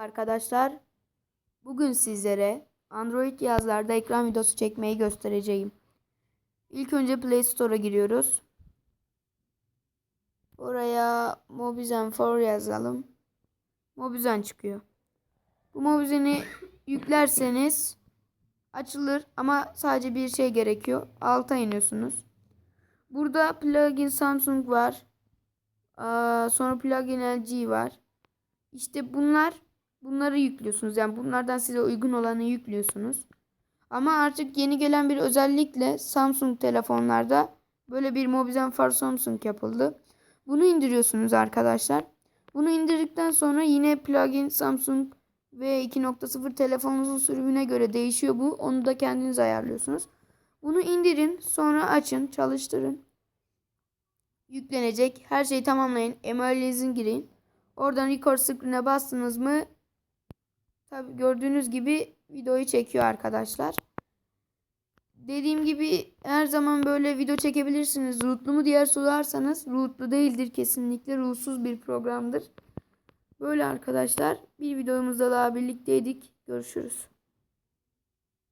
Arkadaşlar bugün sizlere Android cihazlarda ekran videosu çekmeyi göstereceğim. İlk önce Play Store'a giriyoruz. Oraya Mobizen 4 yazalım. Mobizen çıkıyor. Bu Mobizen'i yüklerseniz açılır ama sadece bir şey gerekiyor. Alta iniyorsunuz. Burada plugin Samsung var. Sonra plugin LG var. İşte bunlar bunları yüklüyorsunuz. Yani bunlardan size uygun olanı yüklüyorsunuz. Ama artık yeni gelen bir özellikle Samsung telefonlarda böyle bir Mobizen for Samsung yapıldı. Bunu indiriyorsunuz arkadaşlar. Bunu indirdikten sonra yine plugin Samsung ve 2.0 telefonunuzun sürümüne göre değişiyor bu. Onu da kendiniz ayarlıyorsunuz. Bunu indirin, sonra açın, çalıştırın. Yüklenecek. Her şeyi tamamlayın. Emailinizi girin. Oradan record screen'e bastınız mı tabi gördüğünüz gibi videoyu çekiyor arkadaşlar. Dediğim gibi her zaman böyle video çekebilirsiniz. Rootlu mu diye sorarsanız rootlu değildir kesinlikle. Ruhsuz bir programdır. Böyle arkadaşlar bir videomuzda daha birlikteydik. Görüşürüz.